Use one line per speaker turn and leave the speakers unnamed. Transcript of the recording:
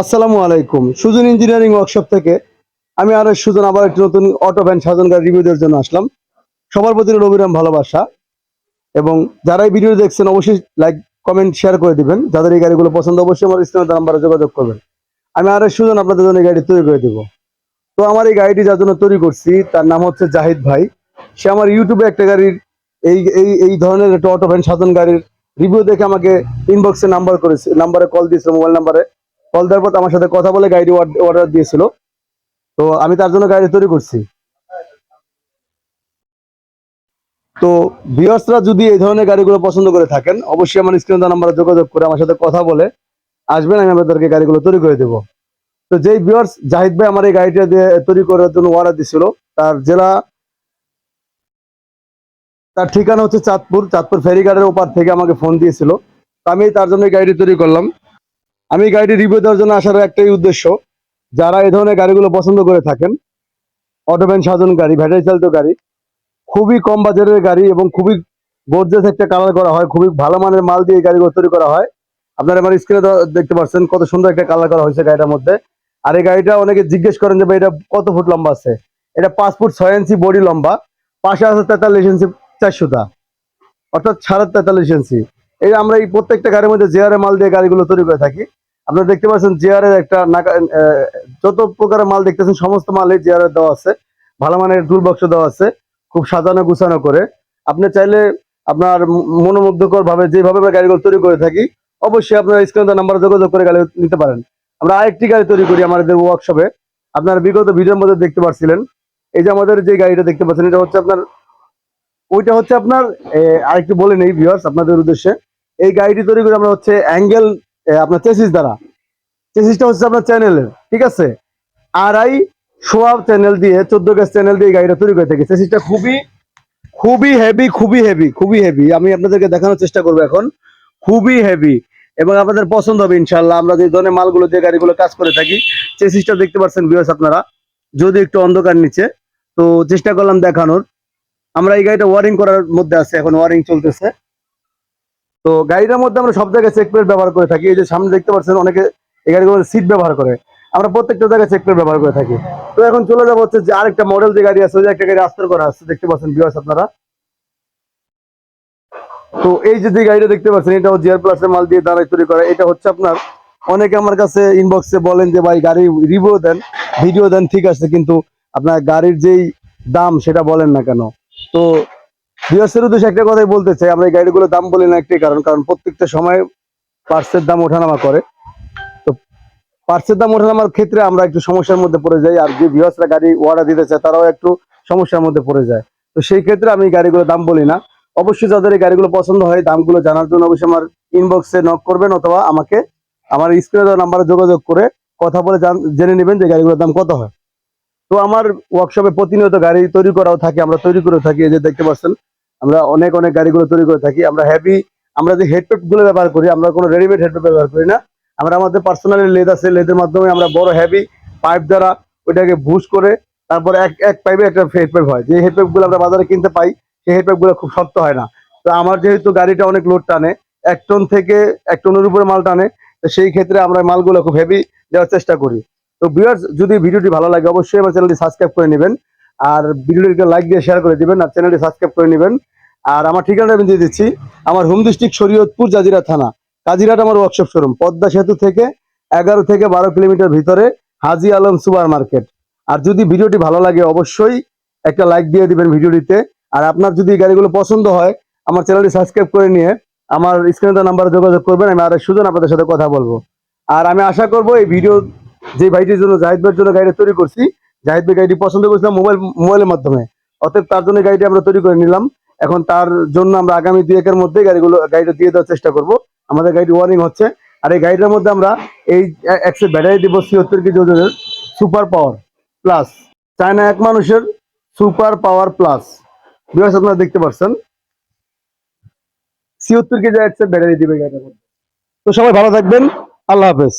আসসালামু আলাইকুম। Sujan engineering workshop থেকে আমি আর সুজন, আবার একটি নতুন অটো ভ্যান সাজন গাড়ি রিভিউ দেওয়ার জন্য আসলাম। সবার প্রতি রবিরাম ভালোবাসা এবং যারা এই ভিডিও দেখছেন, অবশ্যই লাইক কমেন্ট শেয়ার করে দিবেন। যাদের এই গাড়িগুলো পছন্দ, অবশ্যই আমার স্ক্রিনে নাম্বারে যোগাযোগ করবেন। আমি আর সুজন, আপনাদের জন্য এই গাড়ি তৈরি করে দিব। তো আমার এই গাড়িটি যার জন্য তৈরি করছি, তার নাম হচ্ছে জাহিদ ভাই। সে আমার ইউটিউবে একটা গাড়ির এই এই এই ধরনের একটা অটো ভ্যান সাজন গাড়ির রিভিউ দেখে আমাকে ইনবক্সে নাম্বার করেছে নাম্বারে কল দিয়েছিল মোবাইল নাম্বারে কল দেওয়ার পর আমার সাথে কথা বলে গাড়ি অর্ডার দিয়েছিল। তো আমি তার জন্য গাড়ি তৈরি করছি। তো ভিউয়ার্সরা যদি এই ধরনের গাড়িগুলো পছন্দ করে থাকেন, অবশ্যই আমার স্ক্রিন নাম্বারে যোগাযোগ করে আমার সাথে কথা বলে আসবেন, আমি আপনাদেরকে গাড়িগুলো তৈরি করে দেবো। তো যেই ভিউয়ার্স জাহিদ ভাই আমার এই গাড়িটা দিয়ে তৈরি করার জন্য অর্ডার দিছিল তার জেলা, তার ঠিকানা হচ্ছে চাঁদপুর চাঁদপুর ফেরিঘাটের ওপার থেকে আমাকে ফোন দিয়েছিল। আমি তার জন্য গাড়িটি তৈরি করলাম। আমি গাড়িটি রিভিউ দেওয়ার জন্য আসার একটাই উদ্দেশ্য, যারা এই ধরনের গাড়িগুলো পছন্দ করে থাকেন অটোব্যান সাজন গাড়ি ব্যাটারি চালিত গাড়ি, খুবই কম বাজারের গাড়ি এবং খুবই গর্জেস একটা কালার করা হয়, খুবই ভালো মানের মাল দিয়ে গাড়িগুলো তৈরি করা হয়। আপনারা আমার স্ক্রিনে দেখতে পাচ্ছেন কত সুন্দর একটা কালার করা হয়েছে গাড়িটার মধ্যে। আর এই গাড়িটা অনেকে জিজ্ঞেস করেন যে ভাই এটা কত ফুট লম্বা আছে? এটা পাঁচ ফুট ছয় ইঞ্চি বডি লম্বা, পাশে আছে তেতাল্লিশ ইঞ্চি চারশোটা অর্থাৎ সাড়ে তেতাল্লিশ ইঞ্চি এই আমরা এই প্রত্যেকটা গাড়ির মধ্যে জেআর মাল দিয়ে গাড়িগুলো তৈরি করে থাকি। আপনারা দেখতে পাচ্ছেন জেআর এর একটা যত প্রকারের মাল দেখতেছেন, সমস্ত মালই জেআর এর দেওয়া আছে। ভালো মানের টুল বক্স দেওয়া আছে, খুব সাজানো গুছানো করে। আপনি চাইলে আপনার মনোমুগ্ধকর ভাবে যেভাবে আমরা গাড়িগুলো তৈরি করে থাকি, অবশ্যই আপনার স্ক্রিন নাম্বার যোগাযোগ করে গাড়ি নিতে পারেন। আমরা আরেকটি গাড়ি তৈরি করি আমাদের ওয়ার্কশপে আপনার বিগত ভিডিওর মধ্যে দেখতে পাচ্ছিলেন এই যে আমাদের যে গাড়িটা দেখতে পাচ্ছেন, এটা হচ্ছে আপনার ওইটা হচ্ছে আপনার আরেকটু বলে নেই ভিউয়ার্স আপনাদের উদ্দেশ্যে। এই গাড়িটি তৈরি করে আমরা হচ্ছে অ্যাঙ্গেল আপনার চেসিস দ্বারা। চেসিসটা হচ্ছে আপনার চ্যানেলের ঠিক আছে? আড়াই সোয়াব চ্যানেল দিয়ে, চোদ্দ গ্যাস চ্যানেল দিয়ে গাড়িটা তৈরি করে থাকি। চেসিসটা খুবই খুবই হেভি খুবই হেভি খুবই হেভি আমি আপনাদেরকে দেখানোর চেষ্টা করব এখন। খুবই হেভি এবং আপনাদের পছন্দ হবে ইনশাল্লাহ আমরা যে ধরনের মালগুলো যে গাড়িগুলো কাজ করে থাকি চেসিসটা দেখতে পাচ্ছেন ভিউয়ার্স আপনারা। যদি একটু অন্ধকার নিচে, তো চেষ্টা করলাম দেখানোর। আমরা এই গাড়িটা ওয়ারিং করার মধ্যে আছে, এখন ওয়ারিং চলতেছে। তো গাড়িটার মধ্যে আমরা সব জায়গায় চেক প্লেট ব্যবহার করে থাকি। এই যে সামনে দেখতে পাচ্ছেন, অনেকে এই গাড়িগুলো সিট ব্যবহার করে। আমরা প্রত্যেকটা জায়গায় চেক প্লেট ব্যবহার করে থাকি। তো এখন চলে যাব হচ্ছে যে আরেকটা মডেল যে গাড়ি আছে, ওই যে একটা গাড়ি আস্তর করা আছে, দেখতে পাচ্ছেন বিয়াস আপনারা। তো এই যে গাড়িটা দেখতে পাচ্ছেন এটা জিআর প্লাস এর মাল দিয়ে দাঁড়ায় তৈরি করা। এটা হচ্ছে আপনার, অনেকে আমার কাছে ইনবক্সে বলেন যে, ভাই গাড়ি রিভিউ দেন ভিডিও দেন, ঠিক আছে, কিন্তু আপনার গাড়ির যেই দাম, সেটা বলেন না কেন? তো বিএসের উদ্দেশ্যে একটা কথাই বলতে চাই, আমরা এই গাড়িগুলোর দাম বলি না একটাই কারণ কারণ প্রত্যেকটা সময় পার্সের দাম ওঠানামা করে। তো পার্সের দাম ওঠানামার ক্ষেত্রে আমরা একটু সমস্যার মধ্যে পড়ে যাই, আর যে ভিউয়ার্সরা গাড়ি অর্ডার দিতে চায়, তারাও একটু সমস্যার মধ্যে পড়ে যায়। তো সেই ক্ষেত্রে আমি গাড়িগুলোর দাম বলি না। অবশ্যই যাদের এই গাড়িগুলো পছন্দ হয়, দামগুলো জানার জন্য অবশ্যই আমার ইনবক্সে নক করবেন অথবা আমাকে, আমার স্ক্রিনে দেওয়া নাম্বারে যোগাযোগ করে কথা বলে জেনে নেবেন যে গাড়িগুলোর দাম কত হয়। তো আমার ওয়ার্কশপে প্রতিনিয়ত গাড়ি তৈরি করাও থাকে, আমরা তৈরি করে থাকি, এই যে দেখতে পাচ্ছেন, আমরা অনেক অনেক গাড়িগুলো তৈরি করে থাকি, আমরা হেভি আমরা যে হেডপেপগুলো ব্যবহার করি, আমরা কোনো রেডিমেড হেডপেপ ব্যবহার করি না, আমরা আমাদের পার্সোনালি লেদ আছে লেদের মাধ্যমে আমরা বড় হেভি পাইপ দ্বারা ওইটাকে বুশ করে, তারপরে এক এক পাইপে একটা হেডপেপ হয়, যে হেডপেপগুলো আমরা বাজারে কিনতে পাই, সেই হেডপেপগুলো খুব শক্ত হয় না। তো আমার যেহেতু গাড়িটা অনেক লোড টানে, এক টন থেকে এক টনের উপরে মাল টানে, তো সেই ক্ষেত্রে আমরা মালগুলো খুব হেভি দেওয়ার চেষ্টা করি। তো ভিউয়ার্স যদি ভিডিওটি ভালো লাগে, অবশ্যই আমার চ্যানেলটি সাবস্ক্রাইব করে নেবেন। আর ভিডিওটিকে লাইক দিয়ে শেয়ার করে দিবেন, আর চ্যানেলটি সাবস্ক্রাইব করে নেবেন। আর আমার ঠিকানাটা আমি দিয়ে দিচ্ছি, আমার হোম ডিস্ট্রিক্ট শরীয়তপুর, জাজিরা থানা। কাজিরাট আমার ওয়ার্কশপ শোরুম পদ্মা সেতু থেকে এগারো থেকে বারো কিলোমিটার ভিতরে হাজি আলম সুপার মার্কেট আর যদি ভিডিওটি ভালো লাগে, অবশ্যই একটা লাইক দিয়ে দিবেন ভিডিওটিতে। আর আপনার যদি গাড়িগুলো পছন্দ হয়, আমার চ্যানেলটি সাবস্ক্রাইব করে নিয়ে আমার স্ক্রিনে নাম্বারে যোগাযোগ করবেন, আমি আরেক সুজন আপনাদের সাথে কথা বলব। আর আমি আশা করব এই ভিডিও যে ভাইটির জন্য জাহিদ ভাইয়ের জন্য গাড়িটা তৈরি করছি, জাহিদ ভাই গাড়িটি পছন্দ করেছিলাম মোবাইল, মোবাইলের মাধ্যমে। অতএব তার জন্য গাড়িটি আমরা তৈরি করে নিলাম। এখন তার জন্য আমরা আগামী দুই একের মধ্যে গাড়িগুলো, গাড়িটা দিয়ে দেওয়ার চেষ্টা করব। আমাদের গাড়িটি ওয়ারিং হচ্ছে। আর এই গাড়িটার মধ্যে আমরা এই একশো ব্যাটারি দিব ছিহত্তর কেজি ওজনের সুপার পাওয়ার প্লাস চায়না এক মানুষের সুপার পাওয়ার প্লাস বিকজ আপনারা দেখতে পাচ্ছেন ছিহত্তর কেজি একশো ব্যাটারি দিবে গাড়িটার মধ্যে। তো সবাই ভালো থাকবেন। আল্লাহ হাফেজ।